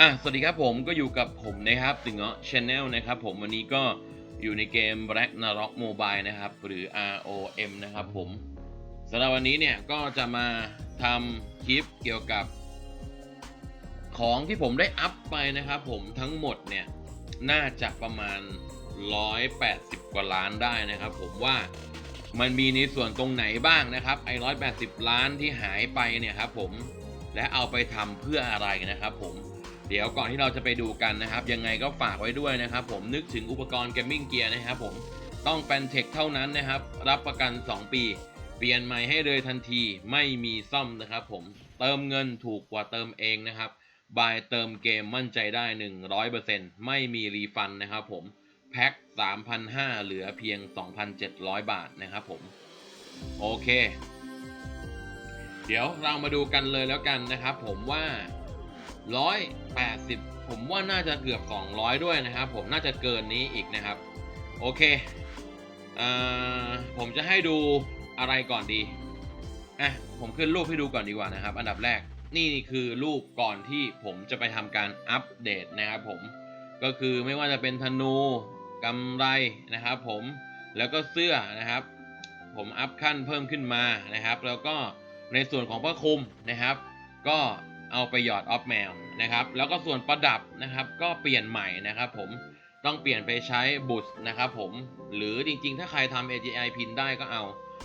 อะสวัสดีครับผมก็อยู่กับผมนะครับตึงเงาะชาแนลนะครับผมวันนี้ก็อยู่ในเกม Black Narok Mobile นะครับ หรือ ROM นะครับผมสำหรับวันนี้เนี่ยก็จะมาทำคลิปเกี่ยวกับ ของที่ผมได้อัพไปนะครับผมทั้งหมดเนี่ย น่าจะประมาณ 180 กว่าล้านได้นะครับผมว่ามันมีในส่วนตรงไหนบ้างนะครับไอ้180ล้านที่หายไปเนี่ยครับผมและเอาไปทำเพื่ออะไรนะครับผม เดี๋ยวก่อนที่เราจะไปดูกันนะครับ ยังไงก็ฝากไว้ด้วยนะครับ ผมนึกถึงอุปกรณ์เกมมิ่งเกียร์นะครับผมต้องเป็นเทคเท่านั้นนะครับ รับประกัน 2 ปี เปลี่ยนใหม่ให้เลยทันทีไม่มีซ่อมนะครับผมเติมเงินถูกกว่าเติมเองนะครับบายเติมเกมมั่นใจได้ 100%ไม่มีรีฟันนะครับผมแพ็ค3,500 เหลือเพียง 2,700 บาทนะครับผม โอเค เดี๋ยวเรามาดูกันเลยแล้วกันนะครับผมว่า 180 ผมว่าน่าจะเกือบ 200 ด้วยนะครับ ผมน่าจะเกินนี้อีกนะครับ โอเคเอ่อผมจะให้ดูอะไรก่อนดีอะผมขึ้นรูปให้ดูก่อนดีกว่านะครับ อันดับแรกนี่คือรูปก่อนที่ผมจะไปทำการอัปเดตนะครับผมก็คือไม่ว่าจะเป็นธนูกำไรนะครับ ผมแล้วก็เสื้อนะครับ ผมอัพขั้นเพิ่มขึ้นมานะครับ แล้วก็ในส่วนของพระคุมนะครับ ก็ เอาไปหยอดออฟแมวนะครับ แล้วก็ส่วนประดับนะครับ ก็เปลี่ยนใหม่นะครับ ผมต้องเปลี่ยนไปใช้บุตนะครับ ผมหรือจริงๆ ถ้าใครทำ AGI พินได้ก็เอา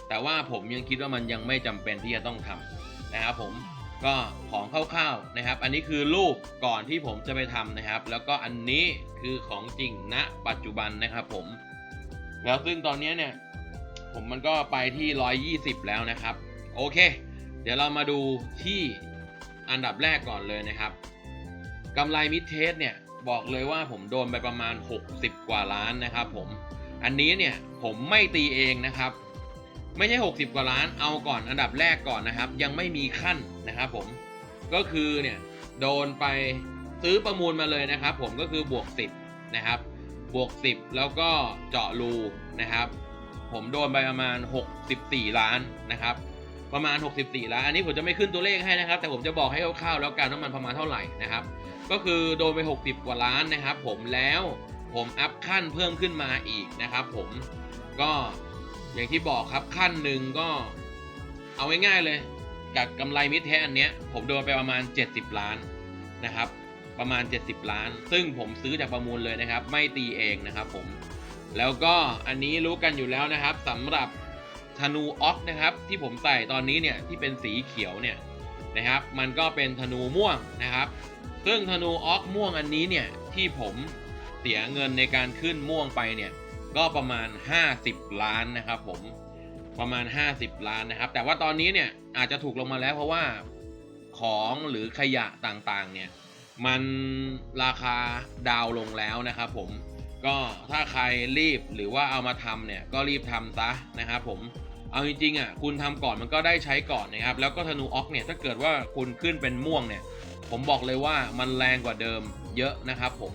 แต่ว่าผมยังคิดว่ามันยังไม่จำเป็นที่จะต้องทำนะครับผมก็ของคร่าวๆนะครับ อันนี้คือรูปก่อนที่ผมจะไปทำนะครับ แล้วก็อันนี้คือของจริงณปัจจุบันนะครับผม แล้วซึ่งตอนนี้เนี่ย ผมมันก็ไปที่ 120 แล้วนะครับ โอเค เดี๋ยวเรามาดูที่ อันดับแรกก่อนเลยนะครับกำไรมิดเทสเนี่ยบอกเลยว่าผมโดนไปประมาณ 60 กว่าล้านนะครับผม อันนี้เนี่ยผมไม่ตีเองนะครับ ไม่ใช่ 60 กว่าล้านเอาก่อนอันดับแรกก่อนนะครับ ยังไม่มีขั้นนะครับผมก็คือเนี่ยโดนไปซื้อประมูลมาเลยนะครับ ผมก็คือบวก 10 นะครับ บวก 10 แล้วก็เจาะรูนะครับ ผมโดนไปประมาณ 64 ล้านนะครับ ประมาณ 64ล้านอันนี้ผมจะไม่ขึ้นตัวเลขให้นะครับ แต่ผมจะบอกให้คร่าวๆแล้วกันว่ามันประมาณเท่าไหร่นะครับ ก็คือโดนไป 60 กว่าล้านนะครับ ผมแล้วผมอัพขั้นเพิ่มขึ้นมาอีกนะครับ ผมก็อย่างที่บอกครับขั้นหนึ่งก็เอาง่ายๆเลยกับกำไรมิดแท้อันเนี้ยผมโดนไปประมาณ 70 ล้านนะครับ ประมาณ 70 ล้าน ซึ่งผมซื้อจากประมูลเลยนะครับ ไม่ตีเองนะครับ ผมแล้วก็อันนี้รู้กันอยู่แล้วนะครับสำหรับ ธนูออกนะครับ ที่ผมใส่ตอนนี้เนี่ยที่เป็นสีเขียวเนี่ยนะครับ มันก็เป็นธนูม่วงนะครับ ซึ่งธนูออกม่วงอันนี้เนี่ยที่ผมเสียเงินในการขึ้นม่วงไปเนี่ยก็ประมาณ 50 ล้านนะครับผมประมาณ 50 ล้านนะครับ แต่ว่าตอนนี้เนี่ยอาจจะถูกลงมาแล้วเพราะว่าของหรือขยะต่างๆเนี่ยมันราคาดาวลงแล้วนะครับผมก็ถ้าใครรีบหรือว่าเอามาทำเนี่ยก็รีบทำซะนะครับผม เอาจริงๆอะคุณทำก่อนมันก็ได้ใช้ก่อนนะครับ แล้วก็ธนูออกเนี่ยถ้าเกิดว่าคุณขึ้นเป็นม่วงเนี่ย ผมบอกเลยว่ามันแรงกว่าเดิมเยอะนะครับ ผม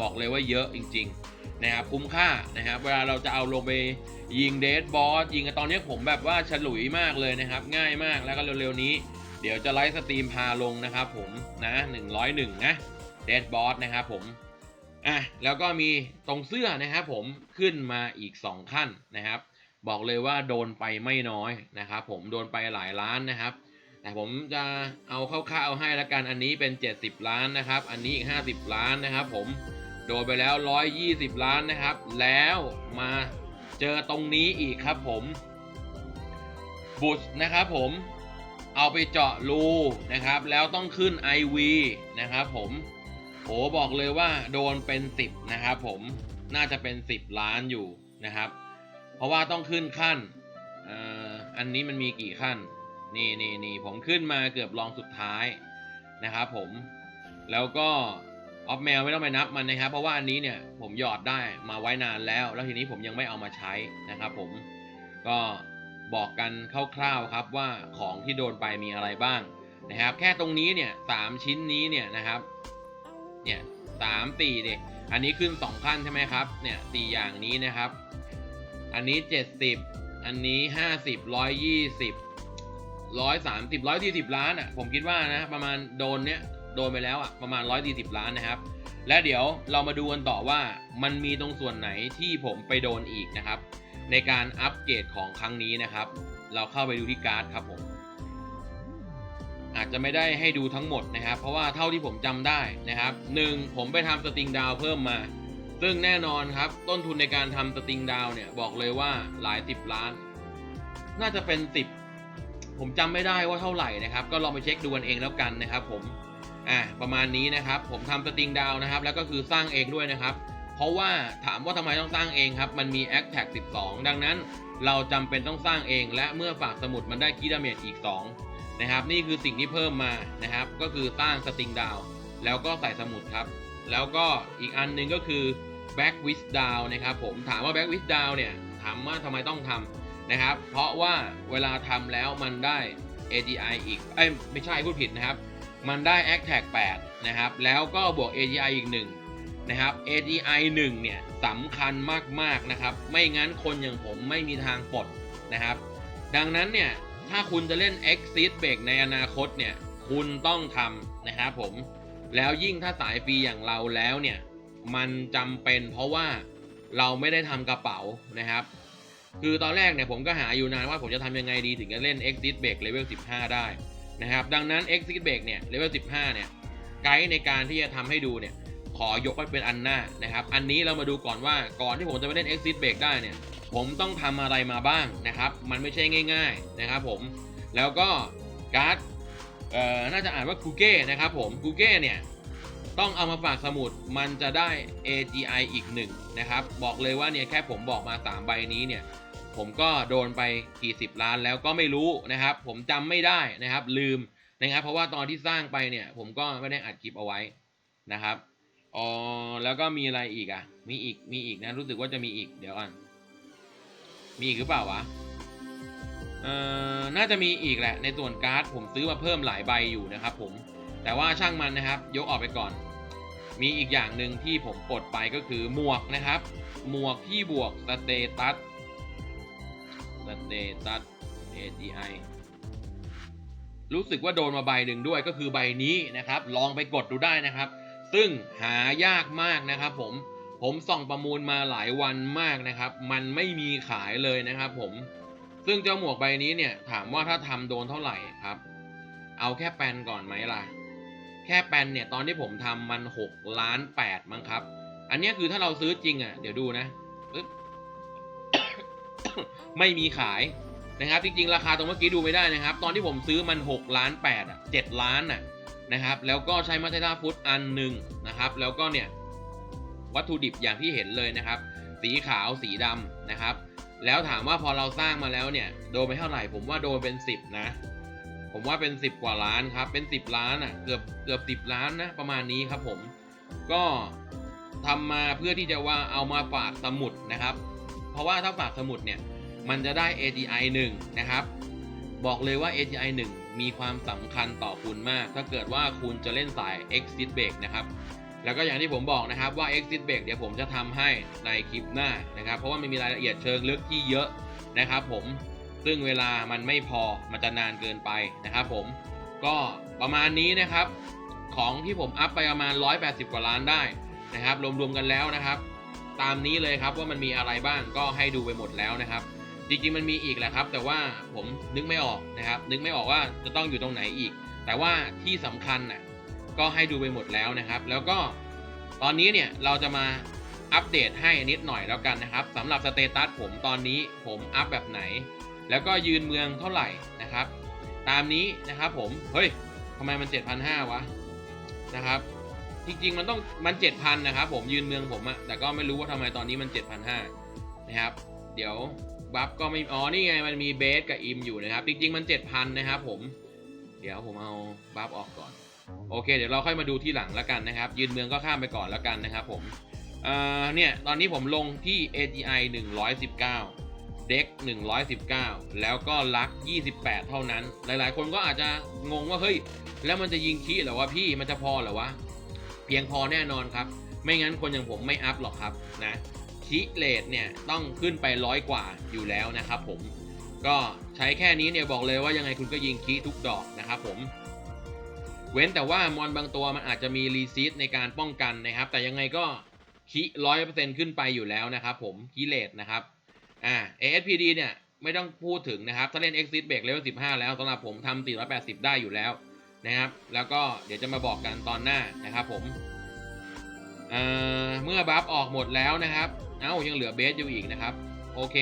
บอกเลยว่าเยอะจริง ๆ นะครับคุ้มค่านะครับ เวลาเราจะเอาลงไปยิงเดดบอสยิงกันตอนนี้ผมแบบว่าฉลุยมากเลยนะครับ ง่ายมากแล้วก็เร็วๆนี้ เดี๋ยวจะไลฟ์สตรีมพาลงนะครับ ผมนะ101นะเดดบอสนะครับผมอะแล้วก็มีตรงเสื้อนะครับผมขึ้นมาอีก 2 ขั้นนะครับ บอกเลยว่าโดนไปไม่น้อยนะครับผมโดนไปหลายล้านนะครับ แต่ผมจะเอาคร่าวๆให้ละกันอันนี้เป็น 70 ล้านนะครับ อันนี้อีก 50 ล้านนะครับ ผมโดนไปแล้ว 120 ล้านนะครับ แล้วมาเจอตรงนี้อีกครับผมบุชนะครับผมเอาไปเจาะรูนะครับ แล้วต้องขึ้น IV นะครับผมโอ้บอกเลยว่าโดนเป็นสิบนะครับผมน่าจะเป็นสิบล้านอยู่นะครับ ราะว่าต้องขึ้นขั้นอันนี้มันมีกี่ขั้น นี่นี่นี่ผมขึ้นมาเกือบรองสุดท้ายนะครับผม แล้วก็ออฟแมวไม่ต้องไปนับมันนะครับ เพราะว่าอันนี้เนี่ยผมหยอดได้มาไว้นานแล้ว แล้วทีนี้ผมยังไม่เอามาใช้นะครับผม ก็บอกกันคร่าวๆครับว่าของที่โดนไปมีอะไรบ้างนะครับ แค่ตรงนี้เนี่ยสามชิ้นนี้เนี่ยนะครับ เนี่ยสามตีเด็อันนี้ขึ้นสองขั้นใช่ไหมครับ เนี่ยสี่อย่างนี้นะครับ อันนี้เจ็ดสิบอันนี้ห้าสิบร้อยยี่สิบร้อยสามสิบร้อยสี่สิบล้านอะผมคิดว่านะประมาณโดนเนี้ยโดนไปแล้วอะประมาณ 140 ล้านนะครับ และเดี๋ยวเรามาดูกันต่อว่ามันมีตรงส่วนไหนที่ผมไปโดนอีกนะครับ ในการอัปเกรดของครั้งนี้นะครับ เราเข้าไปดูที่การ์ดครับผมอาจจะไม่ได้ให้ดูทั้งหมดนะครับ เพราะว่าเท่าที่ผมจำได้นะครับหนึ่งผมไปทำสติงดาวเพิ่มมา ซึ่งแน่นอนครับ ต้นทุนในการทำสติงดาวเนี่ย บอกเลยว่าหลายสิบล้าน น่าจะเป็นสิบผมจำไม่ได้ว่าเท่าไหร่นะครับ ก็ลองไปเช็คดูกันเองแล้วกันนะครับผมอะประมาณนี้นะครับ ผมทำสติงดาวนะครับ แล้วก็คือสร้างเองด้วยนะครับ เพราะว่าถามว่าทำไมต้องสร้างเองครับ มันมี a c t a g 12 ดังนั้น เราจำเป็นต้องสร้างเอง และเมื่อฝากสมุดมันได้คีดาเมจอีก 2 นะครับ นี่คือสิ่งที่เพิ่มมานะครับ ก็คือสร้างสติงดาวแล้วก็ใส่สมุดครับ แล้วก็อีกอันหนึงก็คือ back with down นะครับผมถามว่า back with down เนี่ยถามว่าทำไมต้องทำนะครับ เพราะว่าเวลาทำแล้วมันได้ AGI อีกเอ้ยไม่ใช่พูดผิดนะครับ มันได้ a c t a g 8นะครับ แล้วก็บวก AGI อีก 1 นะครับ AGI 1 เนี่ยสำคัญมาก ๆ นะครับ ไม่งั้นคนอย่างผมไม่มีทางปลดนะครับ ดังนั้นเนี่ย ถ้าคุณจะเล่น Exit Break ในอนาคตเนี่ย คุณต้องทำนะครับผม แล้วยิ่งถ้าสายฟรีอย่างเราแล้วเนี่ย มันจำเป็นเพราะว่าเราไม่ได้ทำกระเป๋านะครับ คือตอนแรกเนี่ยผมก็หาอยู่นานว่าผมจะทำยังไงดีถึงจะเล่น Exit Break Level 15 ได้นะครับ ดังนั้น Exit Break เนี่ย Level 15 เนี่ย ไกด์ในการที่จะทำให้ดูเนี่ย ขอยกไว้เป็นอันหน้านะครับ อันนี้เรามาดูก่อนว่าก่อนที่ผมจะไปเล่น Exit Break ได้เนี่ย ผมต้องทำอะไรมาบ้างนะครับ มันไม่ใช่ง่าย ๆนะครับผม แล้วก็การ์ดเอ่อน่าจะอ่านว่ากูเก้นะครับผมกูเก้เนี่ย ต้องเอามาฝากสมุดมันจะได้ AGI อีกหนึ่งนะครับ บอกเลยว่าเนี่ยแค่ผมบอกมา 3 ใบนี้เนี่ย ผมก็โดนไปกี่สิบล้านแล้วก็ไม่รู้นะครับ ผมจำไม่ได้นะครับ ลืมนะครับ เพราะว่าตอนที่สร้างไปเนี่ย ผมก็ไม่ได้อัดคลิปเอาไว้นะครับอ๋อแล้วก็มีอะไรอีกอะ มีอีกมีอีกนะรู้สึกว่าจะมีอีกเดี๋ยวก่อนมีอีกหรือเปล่าวะเอ่อน่าจะมีอีกแหละ ในส่วนการ์ดผมซื้อมาเพิ่มหลายใบอยู่นะครับผม แต่ว่าช่างมันนะครับ ยกออกไปก่อน มีอีกอย่างหนึ่งที่ผมปลดไปก็คือหมวกนะครับ หมวกที่บวกสเตตัสสเตตัส AGI รู้สึกว่าโดนมาใบหนึ่งด้วยก็คือใบนี้นะครับ ลองไปกดดูได้นะครับ ซึ่งหายากมากนะครับผมผมส่องประมูลมาหลายวันมากนะครับ มันไม่มีขายเลยนะครับผมซึ่งเจ้าหมวกใบนี้เนี่ยถามว่าถ้าทำโดนเท่าไหร่ครับ เอาแค่แปนก่อนไหมล่ะ แค่แปนเนี่ยตอนที่ผมทำมัน6ล้าน8มั้งครับ อันนี้คือถ้าเราซื้อจริงอะ เดี๋ยวดูนะปึ๊บไม่มีขายนะครับ จริงๆ ราคาตรงเมื่อกี้ดูไม่ได้นะครับ ตอนที่ผมซื้อมัน6ล้าน8อะ7ล้านอะนะครับ แล้วก็ใช้มาเทราฟุตอันหนึ่งนะครับ แล้วก็เนี่ยวัตถุดิบอย่างที่เห็นเลยนะครับ สีขาวสีดำนะครับ แล้วถามว่าพอเราสร้างมาแล้วเนี่ย โดนไปเท่าไหร่ผมว่าโดนเป็น 10 นะ ผมว่าเป็น 10 กว่าล้านครับ เป็น 10 ล้านอะเกือบเกือบ 10 ล้านนะประมาณนี้ครับผมก็ทำมาเพื่อที่จะว่าเอามาฝากสมุดนะครับ เพราะว่าถ้าฝากสมุดเนี่ยมันจะได้ AGI 1 นะครับ บอกเลยว่า AGI 1 มีความสำคัญต่อคุณมาก ถ้าเกิดว่าคุณจะเล่นสาย Exit Break นะครับ แล้วก็อย่างที่ผมบอกนะครับว่า Exit Break เดี๋ยวผมจะทำให้ในคลิปหน้านะครับ เพราะว่ามันมีรายละเอียดเชิงลึกที่เยอะนะครับผม ซึ่งเวลามันไม่พอมันจะนานเกินไปนะครับผมก็ประมาณนี้นะครับ ของที่ผมอัพไปประมาณ 180 กว่าล้านได้นะครับ รวมๆกันแล้วนะครับ ตามนี้เลยครับว่ามันมีอะไรบ้างก็ให้ดูไปหมดแล้วนะครับ จริงๆมันมีอีกแหละครับ แต่ว่าผมนึกไม่ออกนะครับ นึกไม่ออกว่าจะต้องอยู่ตรงไหนอีก แต่ว่าที่สำคัญน่ะก็ให้ดูไปหมดแล้วนะครับ แล้วก็ตอนนี้เนี่ยเราจะมาอัปเดตให้นิดหน่อยแล้วกันนะครับสำหรับสเตตัสผมตอนนี้ผมอัพแบบไหน แล้วก็ยืนเมืองเท่าไหร่นะครับ ตามนี้นะครับผม เฮ้ยทำไมมัน 7,500 วะนะครับ จริงๆมันต้องมัน 7,000 นะครับผมยืนเมืองผมอะแต่ก็ไม่รู้ว่าทำไมตอนนี้มัน 7,500 นะครับ เดี๋ยวบัฟก็ไม่อ๋อนี่ไงมันมีเบสกับอิมอยู่นะครับ จริงๆมัน 7,000 นะครับผม เดี๋ยวผมเอาบัฟออกก่อน โอเค เดี๋ยวเราค่อยมาดูที่หลังแล้วกันนะครับ ยืนเมืองก็ข้ามไปก่อนแล้วกันนะครับผมเอ่อเนี่ยตอนนี้ผมลงที่ AGI 119 เด็ก119 แล้วก็ลัก 28 เท่านั้น หลายๆ คนก็อาจจะงงว่าเฮ้ย แล้วมันจะยิงคีหรอวะพี่มันจะพอหรอวะ เพียงพอแน่นอนครับ ไม่งั้นคนอย่างผมไม่อัพหรอกครับนะคีเลทเนี่ยต้องขึ้นไปร้อยกว่าอยู่แล้วนะครับผมก็ใช้แค่นี้เนี่ยบอกเลยว่ายังไงคุณก็ยิงคีทุกดอกนะครับผม เว้นแต่ว่ามอนบางตัวมันอาจจะมีรีซีดในการป้องกันนะครับ แต่ยังไงก็คิร้อยเปอร์เซ็นต์ขึ้นไปอยู่แล้วนะครับผมคิเลตนะครับ อ่า ASPD เนี่ยไม่ต้องพูดถึงนะครับ ถ้าเล่น Exit Break Level 15 แล้วสำหรับผมทำ480 ได้อยู่แล้วนะครับ แล้วก็เดี๋ยวจะมาบอกกันตอนหน้านะครับผมเเมื่อบัฟออกหมดแล้วนะครับ เอ้ายังเหลือเบสอยู่อีกนะครับ โอเค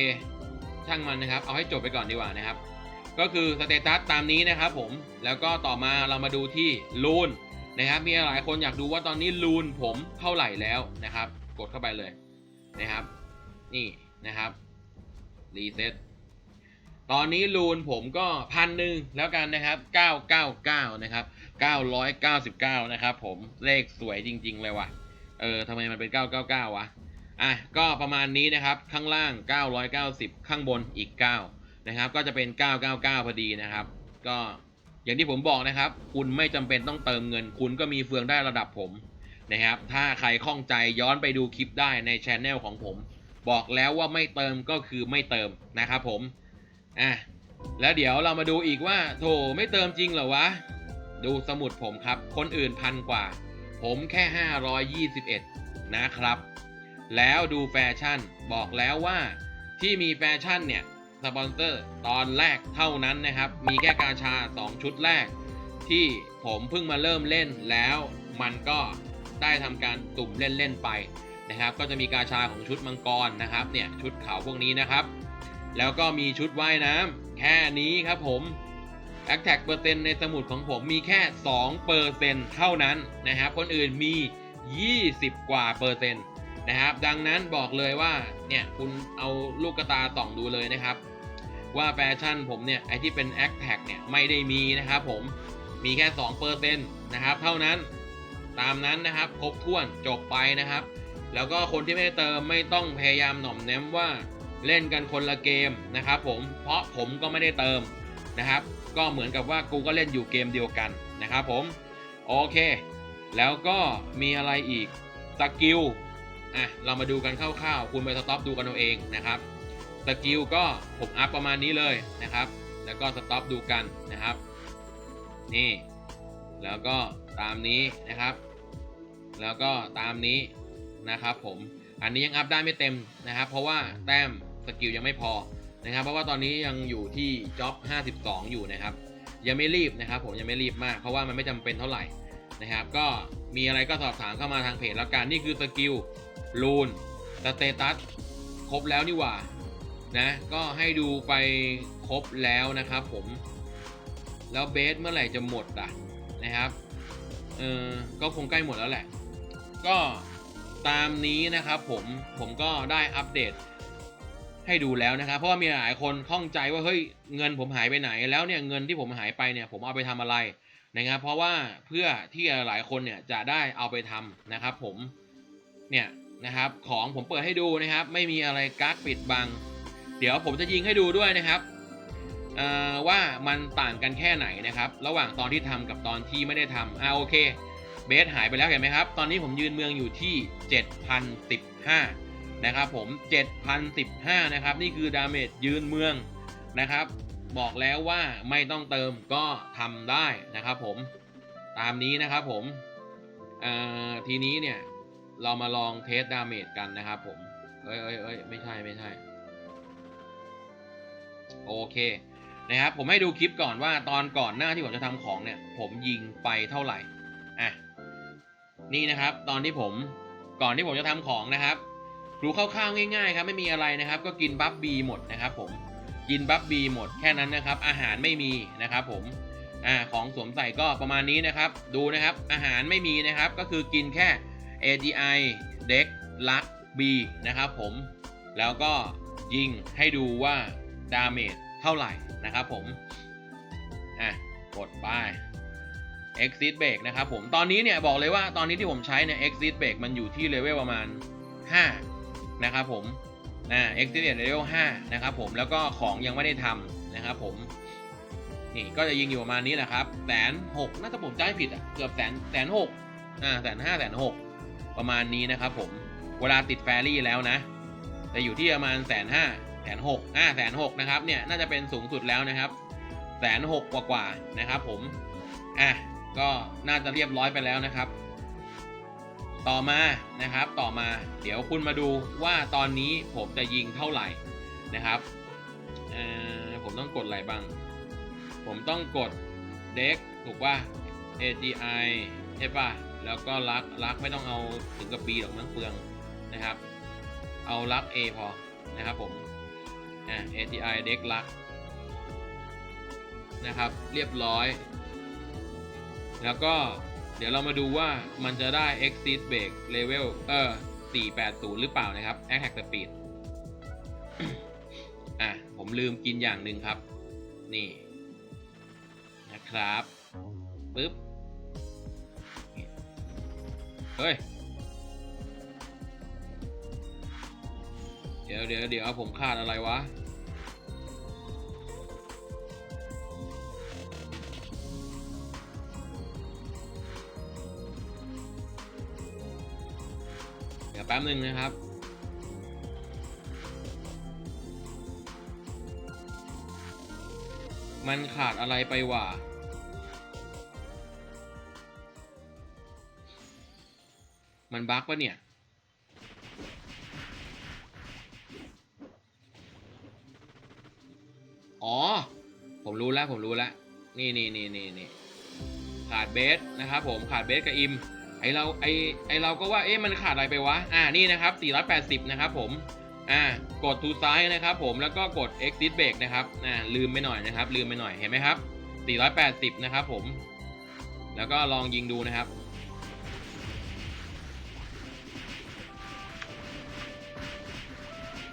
ช่างมันนะครับ เอาให้จบไปก่อนดีกว่านะครับ ก็คือสเตตัสตามนี้นะครับผม แล้วก็ต่อมาเรามาดูที่ลูนนะครับ มีหลายคนอยากดูว่าตอนนี้ลูนผมเท่าไหร่แล้วนะครับ กดเข้าไปเลยนะครับ นี่นะครับ รีเซ็ตตอนนี้ลูนผมก็พันหนึ่งแล้วกันนะครับ 999 นะครับ 999 นะครับผมเลขสวยจริง ๆ เลยว่ะ เออทำไมมันเป็น 999 วะ อะ ก็ประมาณนี้นะครับ ข้างล่าง 990 ข้างบนอีก 9 นะครับ ก็จะเป็น 999 พอดีนะครับ ก็อย่างที่ผมบอกนะครับ คุณไม่จำเป็นต้องเติมเงิน คุณก็มีเฟืองได้ระดับผมนะครับ ถ้าใครข้องใจย้อนไปดูคลิปได้ในช anel ของผม บอกแล้วว่าไม่เติมก็คือไม่เติมนะครับผมอะแล้วเดี๋ยวเรามาดูอีกว่า โถไม่เติมจริงเหรอวะ ดูสมุดผมครับ คนอื่นพันกว่า ผมแค่ 521 นะครับ แล้วดูแฟชั่นบอกแล้วว่าที่มีแฟชั่นเนี่ยสปอนเซอร์ตอนแรกเท่านั้นนะครับ มีแค่กาชา 2 ชุดแรก ที่ผมเพิ่งมาเริ่มเล่นแล้วมันก็ได้ทำการตุ่มเล่น ๆ ไป นะครับ ก็จะมีกาชาของชุดมังกรนะครับเนี่ยชุดขาวพวกนี้นะครับ แล้วก็มีชุดว่ายน้ำแค่นี้ครับผมแอคแท็กเปอร์เซ็นต์ในสมุดของผมมีแค่2เปอร์เซ็นต์เท่านั้นนะครับคนอื่นมี 20 กว่าเปอร์เซ็นต์นะครับ ดังนั้นบอกเลยว่าเนี่ยคุณเอาลูกกระตาส่องดูเลยนะครับ ว่าแฟชั่นผมเนี่ยไอที่เป็นแอคแท็กเนี่ยไม่ได้มีนะครับผมมีแค่2เปอร์เซ็นต์นะครับ เท่านั้นตามนั้นนะครับ ครบถ้วนจบไปนะครับ แล้วก็คนที่ไม่ได้เติมไม่ต้องพยายามหน่อมแนมว่าเล่นกันคนละเกมนะครับผมเพราะผมก็ไม่ได้เติมนะครับ ก็เหมือนกับว่ากูก็เล่นอยู่เกมเดียวกันนะครับผมโอเค แล้วก็มีอะไรอีกสกิลอะเรามาดูกันคร่าวๆ คุณไปสต็อปดูกันเอาเองนะครับสกิลก็ผมอัพประมาณนี้เลยนะครับ แล้วก็สต็อปดูกันนะครับ นี่ แล้วก็ตามนี้นะครับ แล้วก็ตามนี้ นะครับผมอันนี้ยังอัพได้ไม่เต็มนะครับ เพราะว่าแต้มสกิลยังไม่พอนะครับ เพราะว่าตอนนี้ยังอยู่ที่จ็อบ 52 อยู่นะครับ ยังไม่รีบนะครับ ผมยังไม่รีบมาก เพราะว่ามันไม่จำเป็นเท่าไหร่นะครับ ก็มีอะไรก็สอบถามเข้ามาทางเพจแล้วกันนี่คือสกิลลูนสเตตัสครบแล้วนี่หว่านะก็ให้ดูไปครบแล้วนะครับผมแล้วเบสเมื่อไหร่จะหมดอะนะครับเออก็คงใกล้หมดแล้วแหละ ก็ ตามนี้นะครับผมผมก็ได้อัปเดตให้ดูแล้วนะครับ เพราะว่ามีหลายคนข้องใจว่าเฮ้ยเงินผมหายไปไหน แล้วเนี่ยเงินที่ผมหายไปเนี่ยผมเอาไปทำอะไรนะครับ เพราะว่าเพื่อที่หลายคนเนี่ยจะได้เอาไปทำนะครับ ผมเนี่ยนะครับของผมเปิดให้ดูนะครับ ไม่มีอะไรกักปิดบัง เดี๋ยวผมจะยิงให้ดูด้วยนะครับว่ามันต่างกันแค่ไหนนะครับ ระหว่างตอนที่ทำกับตอนที่ไม่ได้ทำอ่าโอเค เบสหายไปแล้วเห็นไหมครับ ตอนนี้ผมยืนเมืองอยู่ที่ 7,015 นะครับผม 7,015 นะครับ นี่คือดาเมจยืนเมืองนะครับ บอกแล้วว่าไม่ต้องเติมก็ทำได้นะครับผม ตามนี้นะครับผม ทีนี้เนี่ย เรามาลองเทสดาเมจกันนะครับผม เอ้ยเอ้ยเอ้ยไม่ใช่ไม่ใช่ โอเคนะครับผมให้ดูคลิปก่อนว่าตอนก่อนหน้าที่ผมจะทำของเนี่ย ผมยิงไปเท่าไหร่ นี่นะครับ ตอนที่ผมก่อนที่ผมจะทำของนะครับดูคร่าวๆง่ายๆครับไม่มีอะไรนะครับ ก็กินบัฟบีหมดนะครับ ผมกินบัฟบีหมดแค่นั้นนะครับ อาหารไม่มีนะครับ ผมอ่าของสวมใส่ก็ประมาณนี้นะครับ ดูนะครับอาหารไม่มีนะครับ ก็คือกินแค่ AGI เด็กลักบีนะครับ ผมแล้วก็ยิงให้ดูว่าดาเมจเท่าไหร่นะครับ ผมอะกดไป exit break นะครับผมตอนนี้เนี่ยบอกเลยว่าตอนนี้ที่ผมใช้เนี่ย exit break มันอยู่ที่เลเวลประมาณ 5 นะครับผมนะ exit break เลเวล5นะครับผมแล้วก็ของยังไม่ได้ทำนะครับผมนี่ก็จะยิงอยู่ประมาณนี้แหละครับแสนหกน่าจะผมจำผิดอะเกือบแสนแสนหกอ่าแสนห้าแสนหกประมาณนี้นะครับผมเวลาติดแฟรี่แล้วนะจะอยู่ที่ประมาณแสนห้าแสนหกอ่าแสนหกนะครับเนี่ยน่าจะเป็นสูงสุดแล้วนะครับแสนหกกว่าๆนะครับผมอะ ก็น่าจะเรียบร้อยไปแล้วนะครับ ต่อมานะครับต่อมาเดี๋ยวคุณมาดูว่าตอนนี้ผมจะยิงเท่าไหร่นะครับผมต้องกดอะไรบ้าง ผมต้องกดเด็กถูกป่ะ AGI ใช่ป่ะ แล้วก็ลักลักไม่ต้องเอาถึงกับ B หรอกมั้งเปลืองนะครับ เอาลัก A พอนะครับผมอ่า AGI เด็กลักนะครับ เรียบร้อย แล้วก็เดี๋ยวเรามาดูว่ามันจะได้ exit break level เออ480 หรือเปล่านะครับ attack speed อะ ผมลืมกินอย่างหนึ่งครับ นี่ นะครับปึ๊บเฮ้ย เดี๋ยวเดี๋ยวเดี๋ยวผมขาดอะไรวะ ป๊บหนึ่งนะครับ มันขาดอะไรไปวะมันบั๊กปะเนี่ย อ๋อ ผมรู้แล้ว ผมรู้แล้ว นี่นี่นี่นี่นี่ขาดเบสนะครับผม ขาดเบสกับอิม ไอเราไอไอเราก็ว่าเอ๊ะมันขาดอะไรไปวะ อ่านี่นะครับ 480 นะครับผมอ่ากดทูซ้ายนะครับผมแล้วก็กด exit break นะครับอ่าลืมไปหน่อยนะครับ ลืมไปหน่อยเห็นไหมครับ 480 นะครับผม แล้วก็ลองยิงดูนะครับ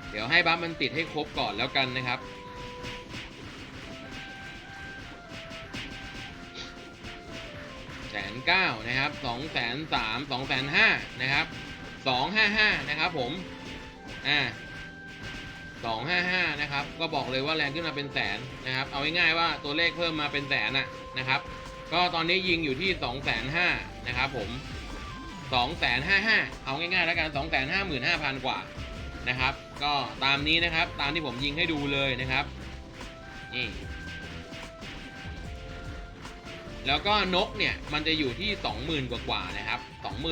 เดี๋ยวให้บัฟมันติดให้ครบก่อนแล้วกันนะครับ นเก้านะครับสองแสนสามสองแสนห้านะครับสองห้าห้านะครับผมอ่าสองห้าห้านะครับ ก็บอกเลยว่าแรงขึ้นมาเป็นแสนนะครับ เอาง่ายๆว่าตัวเลขเพิ่มมาเป็นแสนอะนะครับ ก็ตอนนี้ยิงอยู่ที่สองแสนห้านะครับผมสองแสนห้าห้าเอาง่ายๆแล้วกันสองแสนห้าหมื่นห้าพันกว่านะครับ ก็ตามนี้นะครับ ตามที่ผมยิงให้ดูเลยนะครับนี่ แล้วก็นกเนี่ยมันจะอยู่ที่ 20,000 กว่ากว่านะครับ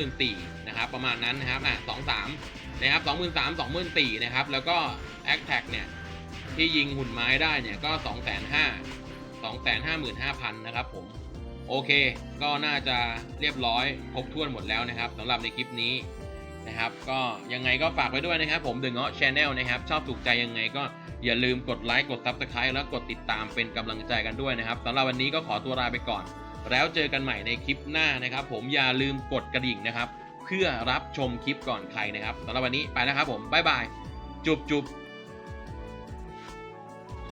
24,000นะครับประมาณนั้นนะครับอะ23นะครับ23,000 24,000นะครับแล้วก็ a c t a c เนี่ยที่ยิงหุ่นไม้ได้เนี่ยก็ 2,500 255,000นะครับผมโอเค ก็น่าจะเรียบร้อยครบถ้วนหมดแล้วนะครับสำหรับในคลิปนี้นะครับ ก็ยังไงก็ฝากไว้ด้วยนะครับ ผม The Ŋaut Channel นะครับ ชอบถูกใจยังไงก็อย่าลืมกดไลค์กด Subscribe แล้วกดติดตามเป็นกำลังใจกันด้วยนะครับสำหรับวันนี้ก็ขอตัวลาไปก่อน แล้วเจอกันใหม่ในคลิปหน้านะครับ ผมอย่าลืมกดกระดิ่งนะครับ เพื่อรับชมคลิปก่อนใครนะครับสำหรับวันนี้ไปแล้วครับผมบ๊ายบาย จุบจุบ